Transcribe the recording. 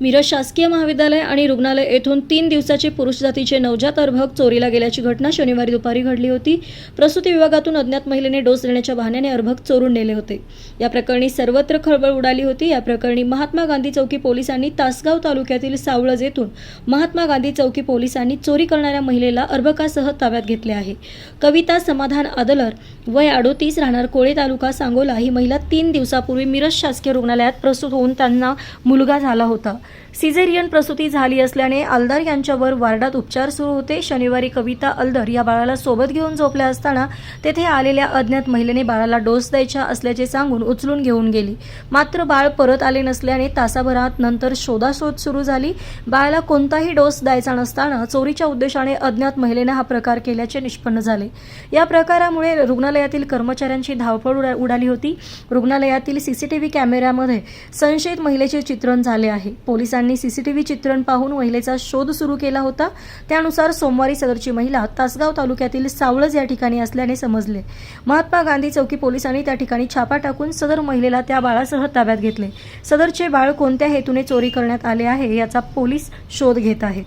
मिरज शासकीय महाविद्यालय आणि रुग्णालय येथून तीन दिवसाचे पुरुष जातीचे नवजात अर्भक चोरीला गेल्याची घटना शनिवारी दुपारी घडली होती. प्रसूती विभागातून अज्ञात महिलेने डोस देण्याच्या बहाण्याने अर्भक चोरून नेले होते. या प्रकरणी सर्वत्र खळबळ उडाली होती. या प्रकरणी महात्मा गांधी चौकी पोलिसांनी तासगाव तालुक्यातील सावळज येथून महात्मा गांधी चौकी पोलिसांनी चोरी करणाऱ्या महिलेला अर्भकासह ताब्यात घेतले आहे. कविता समाधान आदलर वय अडोतीस राहणार कोळे तालुका सांगोला ही महिला तीन दिवसापूर्वी मिरज शासकीय रुग्णालयात प्रसूत होऊन त्यांना मुलगा झाला होता. सिझेरियन प्रसूती झाली असल्याने अलदार यांच्यावर वार्डात उपचार सुरू होते. शनिवारी कविता अलदर या बाळाला सोबत घेऊन झोपल्या असताना तेथे आलेल्या अज्ञात महिलेने बाळाला डोस द्यायच्या असल्याचे सांगून उचलून घेऊन गेली. मात्र बाळ परत आले नसल्याने तासाभरात नंतर शोधाशोध सुरू झाली. बाळाला कोणताही डोस द्यायचा नसताना चोरीच्या उद्देशाने अज्ञात महिलेने हा प्रकार केल्याचे निष्पन्न झाले. या प्रकारामुळे रुग्णालयातील कर्मचाऱ्यांची धावपळ उडा- उडाली होती. रुग्णालयातील सीसीटीव्ही कॅमेऱ्यामध्ये संशयित महिलेचे चित्रण झाले आहे. पोलिसांनी सीसीटीव्ही चित्रण पाहून महिलेचा शोध सुरू केला होता. त्यानुसार सोमवारी सदरची महिला तासगाव तालुक्यातील सावळज या ठिकाणी असल्याने समजले. महात्मा गांधी चौकी पोलिसांनी त्या ठिकाणी छापा टाकून सदर महिलेला त्या बाळासह ताब्यात घेतले. सदरचे बाळ कोणत्या हेतूने चोरी करण्यात आले आहे याचा पोलीस शोध घेत आहेत.